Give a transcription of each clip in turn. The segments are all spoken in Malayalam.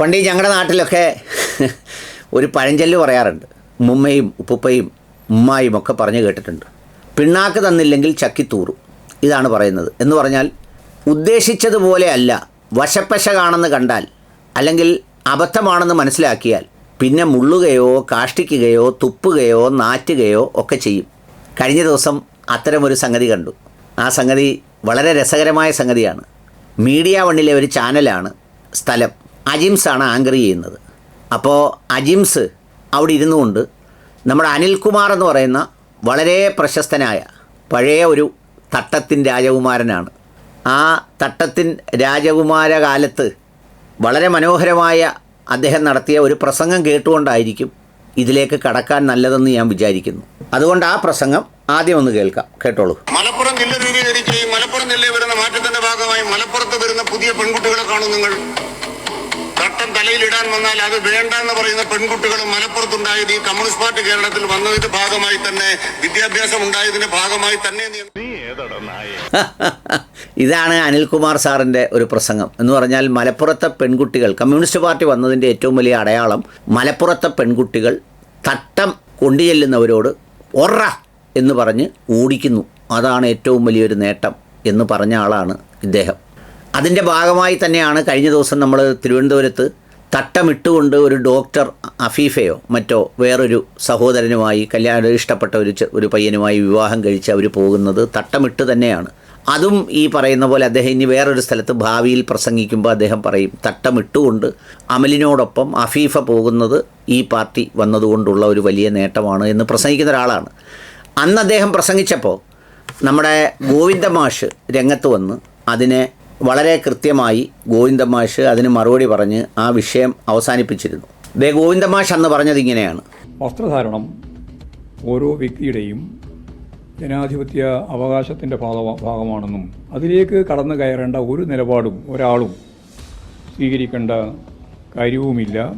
പണ്ട് ഈ ഞങ്ങളുടെ നാട്ടിലൊക്കെ ഒരു പഴഞ്ചൊല്ല് പറയാറുണ്ട്. ഉമ്മുമ്മയും ഉപ്പുപ്പയും ഉമ്മായും ഒക്കെ പറഞ്ഞു കേട്ടിട്ടുണ്ട്. പിണ്ണാക്ക് തന്നില്ലെങ്കിൽ ചക്കിത്തൂറും ഇതാണ് പറയുന്നത്. എന്ന് പറഞ്ഞാൽ ഉദ്ദേശിച്ചതുപോലെ അല്ല. വശപ്പശ കാണെന്ന് കണ്ടാൽ അല്ലെങ്കിൽ അബദ്ധമാണെന്ന് മനസ്സിലാക്കിയാൽ പിന്നെ മുള്ളുകയോ കാഷ്ടിക്കുകയോ തുപ്പുകയോ നാറ്റുകയോ ഒക്കെ ചെയ്യും. കഴിഞ്ഞ ദിവസം അത്തരമൊരു സംഗതി കണ്ടു. ആ സംഗതി വളരെ രസകരമായ സംഗതിയാണ്. മീഡിയ വണ്ണിലെ ഒരു ചാനലാണ് സ്ഥലം. അജിംസാണ് ആങ്കർ ചെയ്യുന്നത്. അപ്പോൾ അജിംസ് അവിടെ ഇരുന്നു കൊണ്ട് നമ്മുടെ അനിൽകുമാർ എന്ന് പറയുന്ന വളരെ പ്രശസ്തനായ പഴയ ഒരു തട്ടത്തിൻ രാജകുമാരനാണ്. ആ തട്ടത്തിൻ രാജകുമാര കാലത്ത് വളരെ മനോഹരമായ അദ്ദേഹം നടത്തിയ ഒരു പ്രസംഗം കേട്ടുകൊണ്ടായിരിക്കും ഇതിലേക്ക് കടക്കാൻ നല്ലതെന്ന് ഞാൻ വിചാരിക്കുന്നു. അതുകൊണ്ട് ആ പ്രസംഗം ആദ്യം ഒന്ന് കേൾക്കാം. കേട്ടോളൂ. മലപ്പുറം ജില്ല രൂപീകരിക്കുകയും മലപ്പുറം ജില്ലയിൽ വരുന്ന മാറ്റത്തിന്റെ ഭാഗമായി മലപ്പുറത്ത് വരുന്ന പുതിയ പെൺകുട്ടികളെ കാണും നിങ്ങൾ. തട്ടം തലയിലിടാൻ വന്നാൽ അത് വേണ്ട എന്ന് പറയുന്ന പെൺകുട്ടികളും മലപ്പുറത്തുണ്ടായത് ഈ കമ്മ്യൂണിസ്റ്റ് പാർട്ടി കേരളത്തിൽ വന്നതിന്റെ ഭാഗമായി തന്നെ വിദ്യാഭ്യാസം ഉണ്ടായതിന്റെ ഭാഗമായി തന്നെ നീ ഇതാണ് അനിൽകുമാർ സാറിന്റെ ഒരു പ്രസംഗം. എന്ന് പറഞ്ഞാൽ മലപ്പുറത്തെ പെൺകുട്ടികൾ കമ്മ്യൂണിസ്റ്റ് പാർട്ടി വന്നതിന്റെ ഏറ്റവും വലിയ അടയാളം മലപ്പുറത്തെ പെൺകുട്ടികൾ തട്ടം കൊണ്ടുചെല്ലുന്നവരോട് ഒറ എന്ന് പറഞ്ഞ് ഓടിക്കുന്നു. അതാണ് ഏറ്റവും വലിയൊരു നേട്ടം എന്ന് പറഞ്ഞ ആളാണ് ഇദ്ദേഹം. അതിന്റെ ഭാഗമായി തന്നെയാണ് കഴിഞ്ഞ ദിവസം നമ്മൾ തിരുവനന്തപുരത്ത് തട്ടമിട്ടുകൊണ്ട് ഒരു ഡോക്ടർ അഫീഫയോ മറ്റോ വേറൊരു സഹോദരനുമായി കല്യാണം ഇഷ്ടപ്പെട്ട ഒരു ഒരു പയ്യനുമായി വിവാഹം കഴിച്ച് അവർ പോകുന്നത് തട്ടമിട്ട് തന്നെയാണ്. അതും ഈ പറയുന്ന പോലെ അദ്ദേഹം ഇനി വേറൊരു സ്ഥലത്ത് ഭാവിയിൽ പ്രസംഗിക്കുമ്പോൾ അദ്ദേഹം പറയും തട്ടമിട്ടുകൊണ്ട് അമലിനോടൊപ്പം അഫീഫ പോകുന്നത് ഈ പാർട്ടി വന്നതുകൊണ്ടുള്ള ഒരു വലിയ നേട്ടമാണ് എന്ന് പ്രസംഗിക്കുന്ന ഒരാളാണ്. അന്ന് അദ്ദേഹം പ്രസംഗിച്ചപ്പോൾ നമ്മുടെ ഗോവിന്ദമാഷ് രംഗത്ത് വന്ന് അതിനെ വളരെ കൃത്യമായി ഗോവിന്ദമാഷ് അതിന് മറുപടി പറഞ്ഞ് ആ വിഷയം അവസാനിപ്പിച്ചിരുന്നു. ദേ ഗോവിന്ദമാഷ് അന്ന് പറഞ്ഞത് ഇങ്ങനെയാണ്. വസ്ത്രധാരണം ഓരോ വ്യക്തിയുടെയും ജനാധിപത്യ അവകാശത്തിന്റെ ഭാഗ ഭാഗമാണെന്നും അതിലേക്ക് കടന്നു കയറേണ്ട ഒരു നിലപാടും ഒരാളും സ്വീകരിക്കേണ്ട കാര്യവുമില്ല.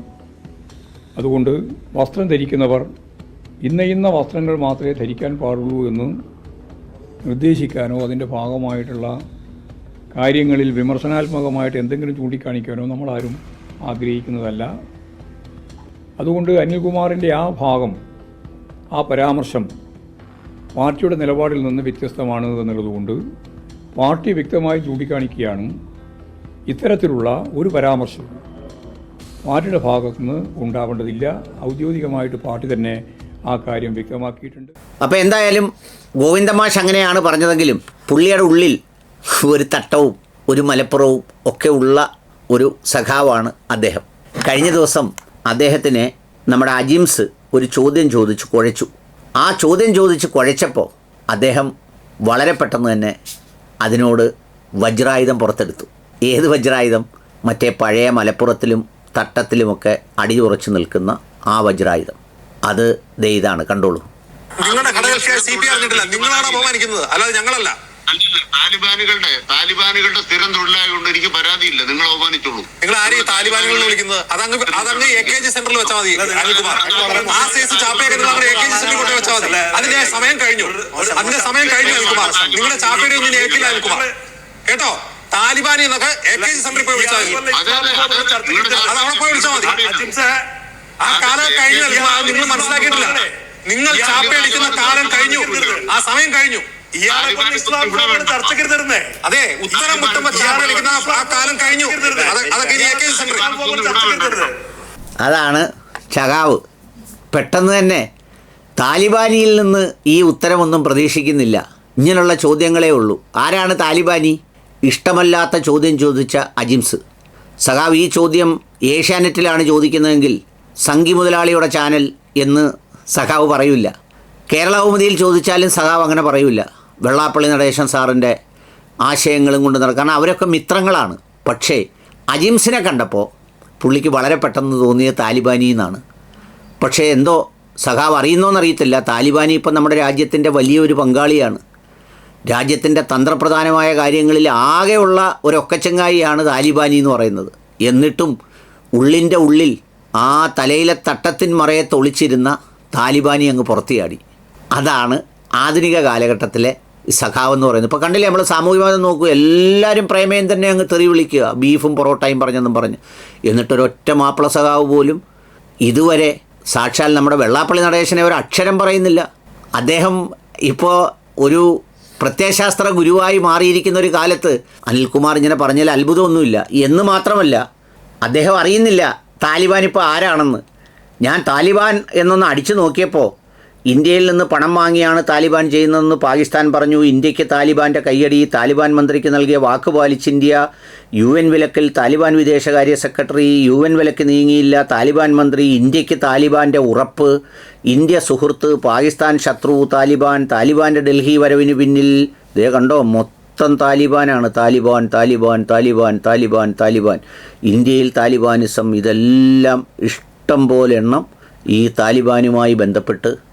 അതുകൊണ്ട് വസ്ത്രം ധരിക്കുന്നവർ ഇന്ന ഇന്ന വസ്ത്രങ്ങൾ മാത്രമേ ധരിക്കാൻ പാടുള്ളൂ എന്ന് നിർദ്ദേശിക്കാനോ അതിന്റെ ഭാഗമായിട്ടുള്ള കാര്യങ്ങളിൽ വിമർശനാത്മകമായിട്ട് എന്തെങ്കിലും ചൂണ്ടിക്കാണിക്കാനോ നമ്മളാരും ആഗ്രഹിക്കുന്നതല്ല. അതുകൊണ്ട് അനിൽകുമാറിന്റെ ആ ഭാഗം ആ പരാമർശം പാർട്ടിയുടെ നിലപാടിൽ നിന്ന് വ്യത്യസ്തമാണ് എന്നുള്ളതുകൊണ്ട് പാർട്ടി വ്യക്തമായി ചൂണ്ടിക്കാണിക്കുകയാണ്. ഇത്തരത്തിലുള്ള ഒരു പരാമർശം പാർട്ടിയുടെ ഭാഗത്തുനിന്ന് ഉണ്ടാവേണ്ടതില്ല. ഔദ്യോഗികമായിട്ട് പാർട്ടി തന്നെ ആ കാര്യം വ്യക്തമാക്കിയിട്ടുണ്ട്. അപ്പോൾ എന്തായാലും ഗോവിന്ദമാഷ് അങ്ങനെയാണ് പറഞ്ഞതെങ്കിലും പുള്ളിയുടെ ഉള്ളിൽ ഒരു തട്ടവും ഒരു മലപ്പുറവും ഒക്കെ ഉള്ള ഒരു സഖാവാണ് അദ്ദേഹം. കഴിഞ്ഞ ദിവസം അദ്ദേഹത്തിനെ നമ്മുടെ അജിംസ് ഒരു ചോദ്യം ചോദിച്ച് കുഴച്ചു. ആ ചോദ്യം ചോദിച്ച് കുഴച്ചപ്പോൾ അദ്ദേഹം വളരെ പെട്ടെന്ന് തന്നെ അതിനോട് വജ്രായുധം പുറത്തെടുത്തു. ഏത് വജ്രായുധം? മറ്റേ പഴയ മലപ്പുറത്തിലും തട്ടത്തിലുമൊക്കെ അടിയുറച്ചു നിൽക്കുന്ന ആ വജ്രായുധം. അത് ദേ ഇതാണ് കണ്ടോളൂ. നിങ്ങളുടെ നിങ്ങളാണ് അപമാനിക്കുന്നത് അല്ലാതെ ഞങ്ങളല്ല. താലിബാനുകളുടെ താലിബാനുകളുടെ സ്ഥിരം തൊഴിലായതുകൊണ്ട് എനിക്ക് പരാതിയില്ല. നിങ്ങൾ അവമാനിച്ചോളൂ. നിങ്ങൾ ആരെയും താലിബാനുകൾ വിളിക്കുന്നത്? അതങ്ങ് അതങ്ങ് എ കെ ജി സെന്ററിൽ വെച്ചാൽ മതി അനിൽകുമാർ. ആ സൈസ് ചാപ്പയൊക്കെ നിങ്ങൾ എ കെ ജി സെന്ററിൽ കൊണ്ട് വെച്ചാൽ മതി. അതിന്റെ സമയം കഴിഞ്ഞു. അതിന്റെ സമയം കഴിഞ്ഞു അനിൽകുമാർ. നിങ്ങളുടെ ചാപ്പയുടെ ഒന്നും ഏൽക്കില്ല അനിൽകുമാർ. കേട്ടോ? താലിബാനി എന്നൊക്കെ എ കെ ജി സെന്ററിൽ പോയി വിളിച്ചാൽ മതി. അത് അവിടെ പോയി വിളിച്ചാൽ മതി. ആ കാലം കഴിഞ്ഞു നിങ്ങൾ മനസ്സിലാക്കിയിട്ടില്ല. നിങ്ങൾ ചാപ്പയടിക്കുന്ന കാലം കഴിഞ്ഞു. ആ സമയം കഴിഞ്ഞു. അതെ ഉത്തരം ചാപ്പയടിക്കുന്ന ആ കാലം കഴിഞ്ഞു. അതൊക്കെ അതാണ് ചകാവ്. പെട്ടെന്ന് തന്നെ താലിബാനിയിൽ നിന്ന് ഈ ഉത്തരമൊന്നും പ്രതീക്ഷിക്കുന്നില്ല. ഇങ്ങനെയുള്ള ചോദ്യങ്ങളേ ഉള്ളൂ. ആരാണ് താലിബാനി? ഇഷ്ടമല്ലാത്ത ചോദ്യം ചോദിച്ച അജിംസ്. സഖാവ് ഈ ചോദ്യം ഏഷ്യാനെറ്റിലാണ് ചോദിക്കുന്നതെങ്കിൽ സംഗി മുതലാളിയുടെ ചാനൽ എന്ന് സഖാവ് പറയില്ല. കേരളകൗമുദിയിൽ ചോദിച്ചാലും സഖാവ് അങ്ങനെ പറയില്ല. വെള്ളാപ്പള്ളി നടേശൻ സാറിന്റെ ആശയങ്ങളും കൊണ്ട് നടക്കുക കാരണം അവരൊക്കെ മിത്രങ്ങളാണ്. പക്ഷേ അജിംസിനെ കണ്ടപ്പോൾ പുള്ളിക്ക് വളരെ പെട്ടെന്ന് തോന്നിയ താലിബാനി എന്നാണ്. പക്ഷേ എന്തോ സഖാവ് അറിയുന്നോന്നറിയത്തില്ല. താലിബാനി ഇപ്പം നമ്മുടെ രാജ്യത്തിന്റെ വലിയൊരു പങ്കാളിയാണ്. രാജ്യത്തിന്റെ തന്ത്രപ്രധാനമായ കാര്യങ്ങളിൽ ആകെയുള്ള ഒരൊക്കച്ചങ്ങായിയാണ് താലിബാനി എന്ന് പറയുന്നത്. എന്നിട്ടും ഉള്ളിന്റെ ഉള്ളിൽ ആ തലയിലെ തട്ടത്തിൻ മറയെ തൊളിച്ചിരുന്ന താലിബാനി അങ്ങ് പുറത്തിയാടി അതാണ് ആധുനിക കാലഘട്ടത്തിലെ സഖാവെന്ന് പറയുന്നത് ഇപ്പോൾ കണ്ടില്ലേ നമ്മൾ സാമൂഹ്യ നോക്കുക നോക്കൂ എല്ലാവരും പ്രേമയം തന്നെ അങ്ങ് തെറി വിളിക്കുക ബീഫും പൊറോട്ടയും പറഞ്ഞെന്നും പറഞ്ഞ്. എന്നിട്ടൊരൊറ്റ മാപ്പിള സഖാവ് പോലും ഇതുവരെ സാക്ഷാൽ നമ്മുടെ വെള്ളാപ്പള്ളി നടേശനെ ഒരു അക്ഷരം പറയുന്നില്ല. അദ്ദേഹം ഇപ്പോൾ ഒരു പ്രത്യയശാസ്ത്ര ഗുരുവായി മാറിയിരിക്കുന്ന ഒരു കാലത്ത് അനിൽകുമാർ ഇങ്ങനെ പറഞ്ഞാൽ അത്ഭുതമൊന്നുമില്ല. എന്ന് മാത്രമല്ല അദ്ദേഹം അറിയുന്നില്ല താലിബാൻ ഇപ്പോൾ ആരാണെന്ന്. ഞാൻ താലിബാൻ എന്നൊന്ന് അടിച്ചു നോക്കിയപ്പോൾ ഇന്ത്യയിൽ നിന്ന് പണം വാങ്ങിയാണ് താലിബാൻ ചെയ്യുന്നതെന്ന് പാകിസ്ഥാൻ പറഞ്ഞു. ഇന്ത്യയ്ക്ക് താലിബാന്റെ കയ്യടി താലിബാൻ മന്ത്രിക്ക് നൽകിയ വാക്ക് പാലിച്ച് ഇന്ത്യ യു എൻ വിലക്കിൽ താലിബാൻ വിദേശകാര്യ സെക്രട്ടറി യു എൻ വിലക്ക് നീങ്ങിയില്ല. താലിബാൻ മന്ത്രി ഇന്ത്യയ്ക്ക് താലിബാന്റെ ഉറപ്പ് ഇന്ത്യ സുഹൃത്ത് പാകിസ്ഥാൻ ശത്രു താലിബാൻ താലിബാന്റെ ഡൽഹി വരവിന് പിന്നിൽ. ദേ കണ്ടോ മൊത്തം താലിബാനാണ്. താലിബാൻ താലിബാൻ താലിബാൻ താലിബാൻ താലിബാൻ. ഇന്ത്യയിൽ താലിബാനിസം ഇതെല്ലാം ഇഷ്ടം പോലെ എണ്ണം ഈ താലിബാനുമായി ബന്ധപ്പെട്ട്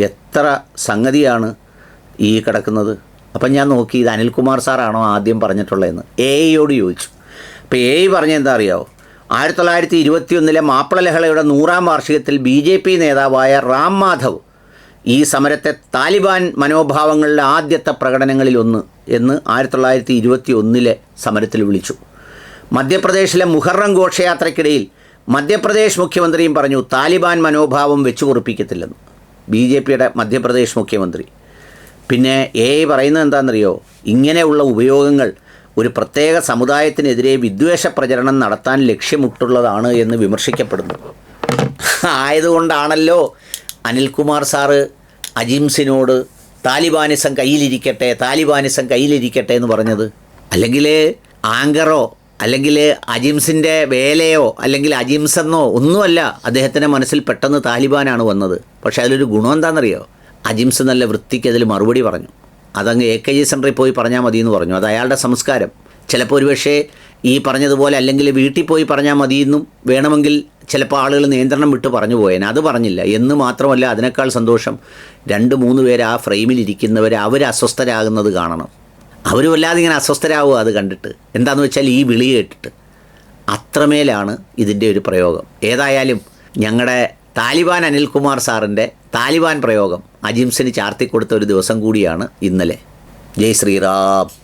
എത്ര സംഗതിയാണ് ഈ കിടക്കുന്നത്? അപ്പം ഞാൻ നോക്കി ഇത് അനിൽകുമാർ സാറാണോ ആദ്യം പറഞ്ഞിട്ടുള്ളതെന്ന്. എ ഐയോട് ചോദിച്ചു. അപ്പോൾ എ ഐ പറഞ്ഞ എന്താ അറിയാവോ? ആയിരത്തി തൊള്ളായിരത്തി ഇരുപത്തിയൊന്നിലെ മാപ്പിള ലഹളയുടെ നൂറാം വാർഷികത്തിൽ ബി ജെ പി നേതാവായ റാം മാധവ് ഈ സമരത്തെ താലിബാൻ മനോഭാവങ്ങളിലെ ആദ്യത്തെ പ്രകടനങ്ങളിൽ ഒന്ന് എന്ന് ആയിരത്തി തൊള്ളായിരത്തി ഇരുപത്തി ഒന്നിലെ സമരത്തിൽ വിളിച്ചു. മധ്യപ്രദേശിലെ മുഹറം ഘോഷയാത്രയ്ക്കിടയിൽ മധ്യപ്രദേശ് മുഖ്യമന്ത്രിയും പറഞ്ഞു താലിബാൻ മനോഭാവം വെച്ചു പൊറുപ്പിക്കത്തില്ലെന്ന് ബി ജെ പിയുടെ മധ്യപ്രദേശ് മുഖ്യമന്ത്രി. പിന്നെ എ ഐ പറയുന്നത് എന്താണെന്നറിയോ? ഇങ്ങനെയുള്ള ഉപയോഗങ്ങൾ ഒരു പ്രത്യേക സമുദായത്തിനെതിരെ വിദ്വേഷ പ്രചരണം നടത്താൻ ലക്ഷ്യമിട്ടുള്ളതാണ് എന്ന് വിമർശിക്കപ്പെടുന്നു. ആയതുകൊണ്ടാണല്ലോ അനിൽകുമാർ സാറ് അജിംസിനോട് താലിബാനിസം കയ്യിലിരിക്കട്ടെ താലിബാനിസം കയ്യിലിരിക്കട്ടെ എന്ന് പറഞ്ഞത്. അല്ലെങ്കിൽ ആങ്കറോ അല്ലെങ്കിൽ അജിംസിന്റെ വേലയോ അല്ലെങ്കിൽ അജിംസെന്നോ ഒന്നുമല്ല അദ്ദേഹത്തിന്റെ മനസ്സിൽ പെട്ടെന്ന് താലിബാനാണ് വന്നത്. പക്ഷേ അതിലൊരു ഗുണം എന്താണെന്നറിയോ? അജിംസ് നല്ല വൃത്തിക്ക് അതിൽ മറുപടി പറഞ്ഞു. അതങ്ങ് എ കെ ജി സെന്ററിൽ പോയി പറഞ്ഞാൽ മതി എന്ന് പറഞ്ഞു. അത് അയാളുടെ സംസ്കാരം. ചിലപ്പോൾ ഒരുപക്ഷേ ഈ പറഞ്ഞതുപോലെ അല്ലെങ്കിൽ വീട്ടിൽ പോയി പറഞ്ഞാൽ മതി എന്നും വേണമെങ്കിൽ ചിലപ്പോൾ ആളുകൾ നിയന്ത്രണം വിട്ട് പറഞ്ഞു പോയേനെ. അത് പറഞ്ഞില്ല. എന്ന് മാത്രമല്ല അതിനേക്കാൾ സന്തോഷം രണ്ട് മൂന്ന് പേര് ആ ഫ്രെയിമിലിരിക്കുന്നവർ അവർ അസ്വസ്ഥരാകുന്നത് കാണണം. അവർ വല്ലാതെ ഇങ്ങനെ അസ്വസ്ഥരാകുക അത് കണ്ടിട്ട്. എന്താണെന്ന് വെച്ചാൽ ഈ വിളി കേട്ടിട്ട്. അത്രമേലാണ് ഇതിന്റെ ഒരു പ്രയോഗം. ഏതായാലും ഞങ്ങളുടെ താലിബാൻ അനിൽകുമാർ സാറിന്റെ താലിബാൻ പ്രയോഗം അജിംസിന് ചാർത്തിക്കൊടുത്ത ഒരു ദിവസം കൂടിയാണ് ഇന്നലെ. ജയ് ശ്രീറാം.